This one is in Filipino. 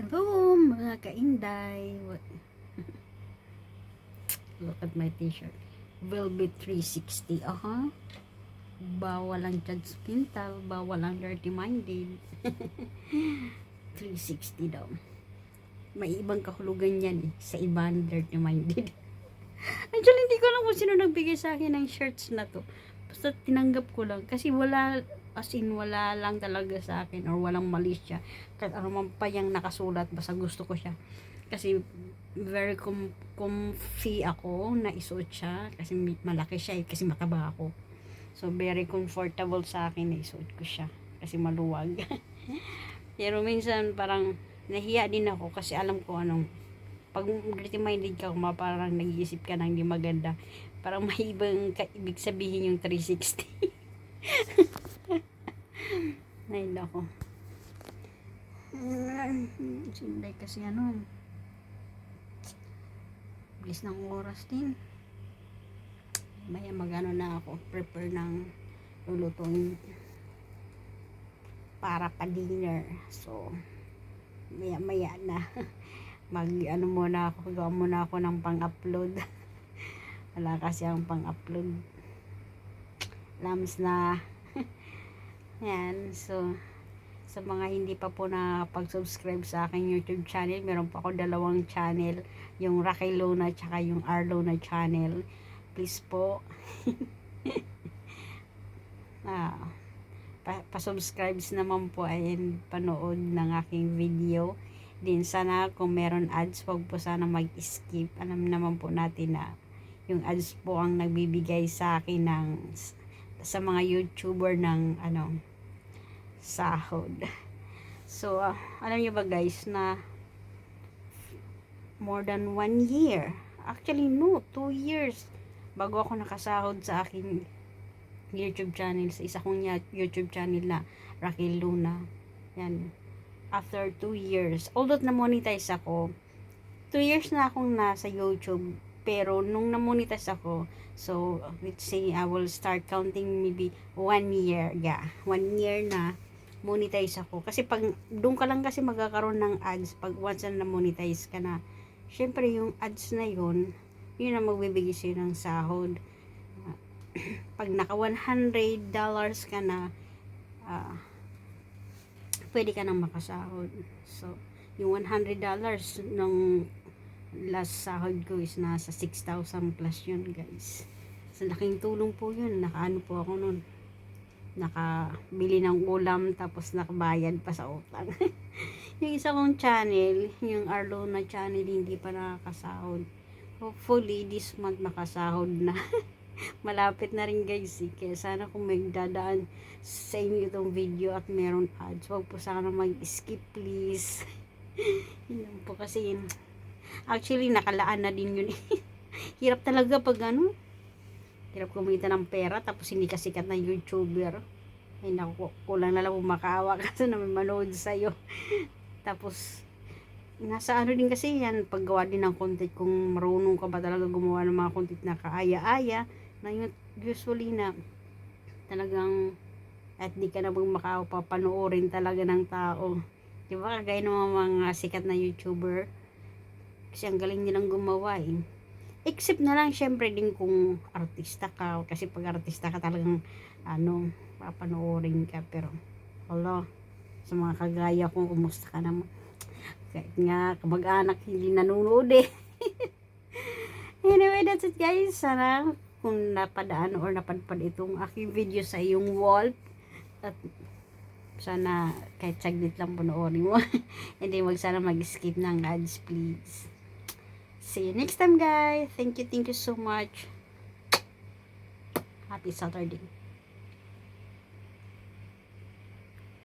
Hello, mga kainday. What? Look at my t-shirt. Velvet 360. Aha. Bawal ang judgmental. Bawal ang dirty-minded. 360 daw. May ibang kahulugan yan eh. Sa iba ng dirty-minded. Actually, hindi ko alam kung sino nagbigay sa akin ng shirts na to. Basta tinanggap ko lang. Kasi wala, as in, wala lang talaga sa akin or walang mali siya. Kahit man pa yung nakasulat, basta gusto ko siya. Kasi very com- comfy ako na isuot siya. Kasi malaki siya eh, kasi mataba ako. So, very comfortable sa akin na isuot ko siya. Kasi maluwag. Pero minsan parang nahiya din ako kasi alam ko anong pag dirty-minded ka, kuma parang nag-iisip ka ng hindi maganda. Parang may ibang kaibig sabihin yung 360. Ay, nako. Sinday kasi ano. Bilis ng oras din. Maya magano na ako. Prepare ng lulutuin para pa dinner. So, maya maya na. Mag ano muna ako. Gawa muna ako ng pang-upload. Wala kasi ang pang-upload. Lams na. Yan. So, sa mga hindi pa po na pag-subscribe sa aking YouTube channel, meron pa ako dalawang channel, yung Raquel Luna tsaka yung Arlo na channel. Please po. ah, pa- pa-subscribes naman po ay panood ng aking video. Din sana kung meron ads, wag po sana mag-skip. Alam naman po natin na yung ads po ang nagbibigay sa akin ng sa mga YouTuber ng ano sahod. So, ah, alam niyo ba guys na more than one year. Actually, no, two years bago ako nakasahod sa aking YouTube channel, sa isa kong YouTube channel na Raquel Luna. Yan. After two years, although na-monetize ako, two years na akong nasa YouTube, pero nung na-monetize ako, so, let's say, I will start counting maybe one year, yeah, one year na monetize ako. Kasi pag, doon ka lang kasi magkakaroon ng ads pag once na na-monetize ka na. Syempre, yung ads na yun, yun ang magbibigay sa'yo ng sahod. Ah, pag naka 100 dollars ka na, ah, pwede ka nang makasahod. So, yung 100 dollars nung last sahod ko is nasa 6,000 plus yun, guys. Sa laking tulong po yun. Nakaano po ako nun nakabili ng ulam tapos nakabayad pa sa utang. yung isa kong channel, yung Arlo na channel, hindi pa nakakasahod. Hopefully, this month makasahod na. Malapit na rin guys eh. Kaya sana kung may dadaan sa inyo itong video at meron ads, huwag po sana mag-skip please. Yun po kasi actually nakalaan na din yun eh. Hirap talaga pag ano, hirap kumita ng pera tapos hindi ka sikat na YouTuber. Ay naku, kulang na lang makaawa kasi na may manood sa'yo. tapos, nasa ano din kasi yan, paggawa din ng content kung marunong ka ba talaga gumawa ng mga content na kaaya-aya, na yun, usually na talagang at di ka na bang makaawa papanoorin talaga ng tao. Di ba? Kagaya ng mga sikat na YouTuber. Kasi ang galing nilang gumawa eh. Except na lang, syempre din kung artista ka. Kasi pag artista ka talagang, ano, papanoorin ka. Pero, hala, sa mga kagaya ko, kumusta ka naman? Kahit nga, kamag-anak hindi nanonood eh. anyway, that's it guys. Sana kung napadaan or napadpad itong aking video sa iyong wall. At sana kahit saglit lang panoorin mo. hindi wag sana mag-skip ng ads please. See you next time, guys. Thank you, thank you so much. Happy Saturday.